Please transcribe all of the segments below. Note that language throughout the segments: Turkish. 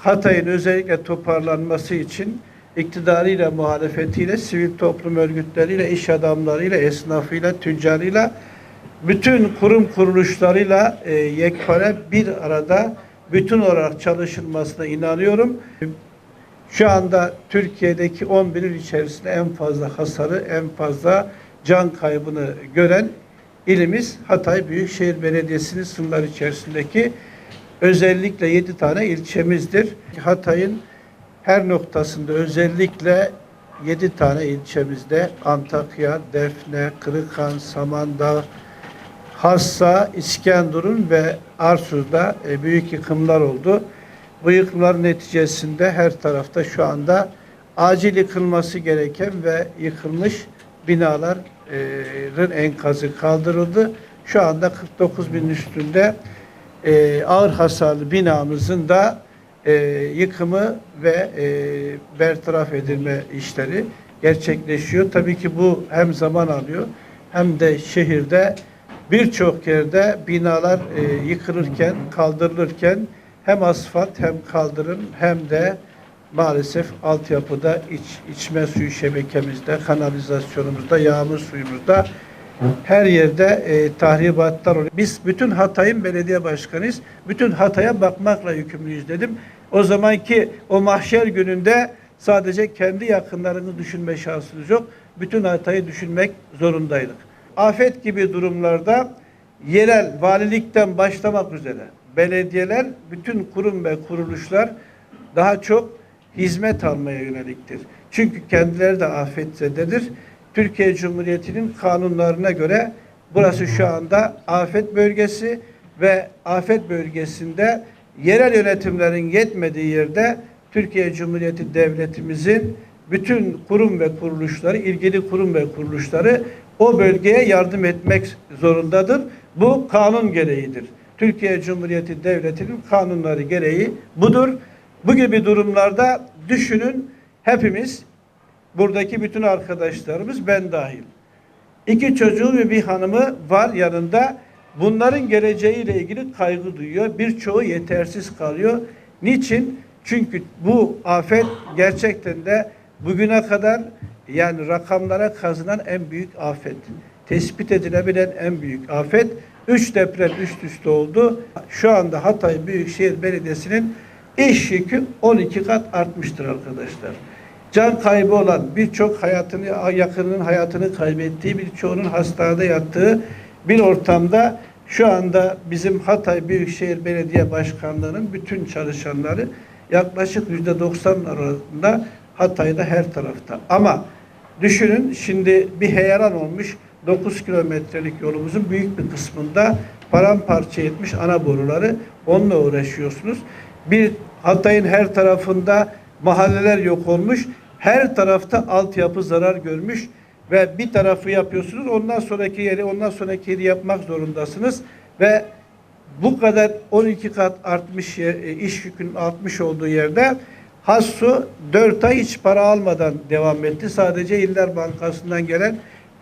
Hatay'ın özellikle toparlanması için iktidarıyla, muhalefetiyle, sivil toplum örgütleriyle, iş adamlarıyla, esnafıyla, tüccarıyla, bütün kurum kuruluşlarıyla e, yekpare bir arada bütün olarak çalışılmasına inanıyorum. Şu anda Türkiye'deki 11 il içerisinde en fazla hasarı, en fazla can kaybını gören ilimiz Hatay Büyükşehir Belediyesi'nin sınırları içerisindeki özellikle 7 tane ilçemizdir. Hatay'ın her noktasında özellikle 7 tane ilçemizde Antakya, Defne, Kırıkhan, Samandağ, Hassa, İskenderun ve Arsuz'da e, büyük yıkımlar oldu. Bu yıkımlar neticesinde her tarafta şu anda acil yıkılması gereken ve yıkılmış binaların enkazı kaldırıldı. Şu anda 49 bin üstünde e, ağır hasarlı binamızın da e, yıkımı ve e, bertaraf edilme işleri gerçekleşiyor. Tabii ki bu hem zaman alıyor hem de şehirde birçok yerde binalar e, yıkılırken, kaldırılırken hem asfalt hem kaldırım hem de maalesef altyapıda iç, içme suyu şebekemizde, kanalizasyonumuzda, yağmur suyumuzda her yerde e, tahribatlar oluyor. Biz bütün Hatay'ın belediye başkanıyız. Bütün Hatay'a bakmakla yükümlüyüz dedim. O zamanki o mahşer gününde sadece kendi yakınlarını düşünme şansımız yok. Bütün Hatay'ı düşünmek zorundaydık. Afet gibi durumlarda yerel valilikten başlamak üzere belediyeler, bütün kurum ve kuruluşlar daha çok hizmet almaya yöneliktir. Çünkü kendileri de afetzededir. Türkiye Cumhuriyeti'nin kanunlarına göre burası şu anda afet bölgesi ve afet bölgesinde yerel yönetimlerin yetmediği yerde Türkiye Cumhuriyeti Devletimizin bütün kurum ve kuruluşları, ilgili kurum ve kuruluşları o bölgeye yardım etmek zorundadır. Bu kanun gereğidir. Türkiye Cumhuriyeti Devleti'nin kanunları gereği budur. Bu gibi durumlarda düşünün hepimiz buradaki bütün arkadaşlarımız ben dahil. İki çocuğu ve bir hanımı var yanında. Bunların geleceğiyle ilgili kaygı duyuyor. Birçoğu yetersiz kalıyor. Niçin? Çünkü bu afet gerçekten de bugüne kadar yani rakamlara kazınan en büyük afet. Tespit edilebilen en büyük afet. Üç deprem üst üste oldu. Şu anda Hatay Büyükşehir Belediyesi'nin iş yükü 12 kat artmıştır arkadaşlar. Can kaybı olan birçok hayatını, yakınının hayatını kaybettiği, birçoğunun hastanede yattığı bir ortamda şu anda bizim Hatay Büyükşehir Belediye Başkanlığı'nın bütün çalışanları yaklaşık yüzde 90 arasında Hatay'da her tarafta. Ama düşünün şimdi bir heyelan olmuş 9 kilometrelik yolumuzun büyük bir kısmında paramparça etmiş ana boruları onunla uğraşıyorsunuz. Bir Hatay'ın her tarafında mahalleler yok olmuş. Her tarafta altyapı zarar görmüş ve bir tarafı yapıyorsunuz. Ondan sonraki yeri, ondan sonraki yeri yapmak zorundasınız ve bu kadar 12 kat artmış e, iş yükünün artmış olduğu yerde Hassu 4 ay hiç para almadan devam etti. Sadece İller Bankası'ndan gelen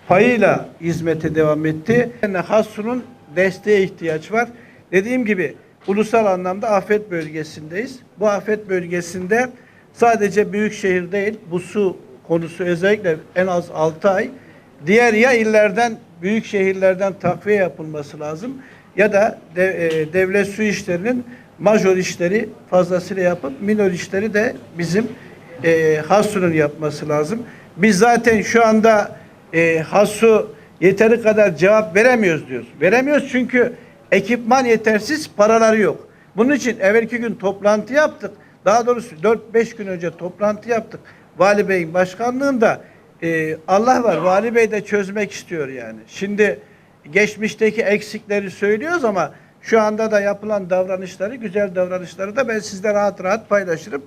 payıyla hizmete devam etti. Yani Hassu'nun desteğe ihtiyaç var. Dediğim gibi ulusal anlamda afet bölgesindeyiz. Bu afet bölgesinde sadece büyük şehir değil, bu su konusu özellikle en az 6 ay diğer ya illerden, büyük şehirlerden takviye yapılması lazım ya da e, devlet su işlerinin major işleri fazlasıyla yapıp minor işleri de bizim e, Hassu'nun yapması lazım. Biz zaten şu anda e, Hassu yeteri kadar cevap veremiyoruz diyoruz. Veremiyoruz çünkü ekipman yetersiz, paraları yok. Bunun için evvelki gün toplantı yaptık. Daha doğrusu 4-5 gün önce toplantı yaptık. Vali Bey'in başkanlığında e, Allah var. Vali Bey de çözmek istiyor yani. Şimdi geçmişteki eksikleri söylüyoruz ama şu anda da yapılan davranışları, güzel davranışları da ben sizle rahat rahat paylaşırım.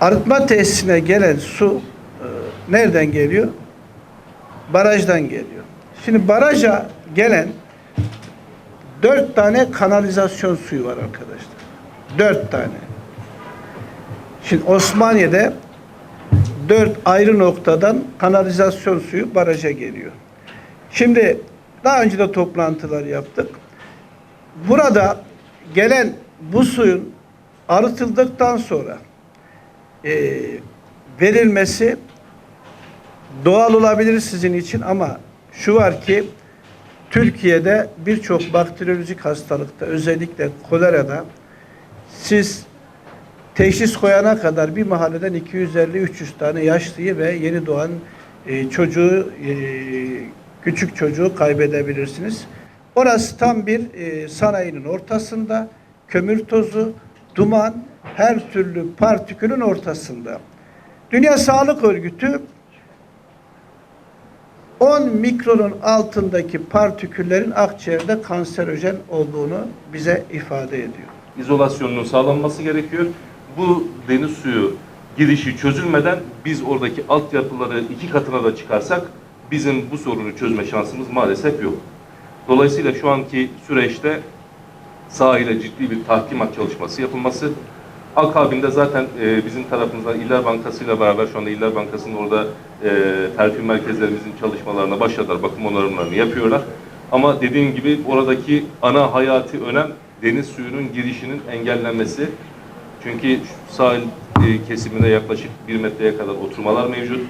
Arıtma tesisine gelen su e, nereden geliyor? Barajdan geliyor. Şimdi baraja gelen dört tane kanalizasyon suyu var arkadaşlar. Dört tane. Şimdi Osmaniye'de dört ayrı noktadan kanalizasyon suyu baraja geliyor. Şimdi daha önce de toplantılar yaptık. Burada gelen bu suyun arıtıldıktan sonra e, verilmesi doğal olabilir sizin için ama şu var ki Türkiye'de birçok bakteriyolojik hastalıkta özellikle kolerada siz teşhis koyana kadar bir mahalleden 250-300 tane yaşlıyı ve yeni doğan e, çocuğu e, küçük çocuğu kaybedebilirsiniz. Orası tam bir e, sanayinin ortasında kömür tozu, duman, her türlü partikülün ortasında. Dünya Sağlık Örgütü 10 mikronun altındaki partiküllerin akciğerde kanserojen olduğunu bize ifade ediyor. izolasyonunun sağlanması gerekiyor. Bu deniz suyu girişi çözülmeden biz oradaki altyapıları iki katına da çıkarsak bizim bu sorunu çözme şansımız maalesef yok. Dolayısıyla şu anki süreçte sahile ciddi bir tahkimat çalışması yapılması. Akabinde zaten e, bizim tarafımızdan İller Bankası ile beraber şu anda İller Bankası'nın orada e, terfi merkezlerimizin çalışmalarına başladılar. Bakım onarımlarını yapıyorlar. Ama dediğim gibi oradaki ana hayati önem deniz suyunun girişinin engellenmesi. Çünkü sahil e, kesiminde yaklaşık bir metreye kadar oturmalar mevcut.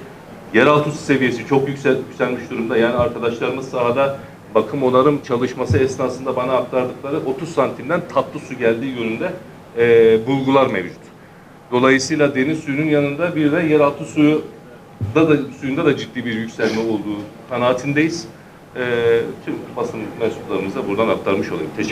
Yeraltı su seviyesi çok yüksel, yükselmiş durumda. Yani arkadaşlarımız sahada bakım onarım çalışması esnasında bana aktardıkları 30 santimden tatlı su geldiği yönünde e, bulgular mevcut. Dolayısıyla deniz suyunun yanında bir de yeraltı suyu da, da suyunda da ciddi bir yükselme olduğu kanaatindeyiz. E, tüm basın mensuplarımıza buradan aktarmış olayım. Teşekkür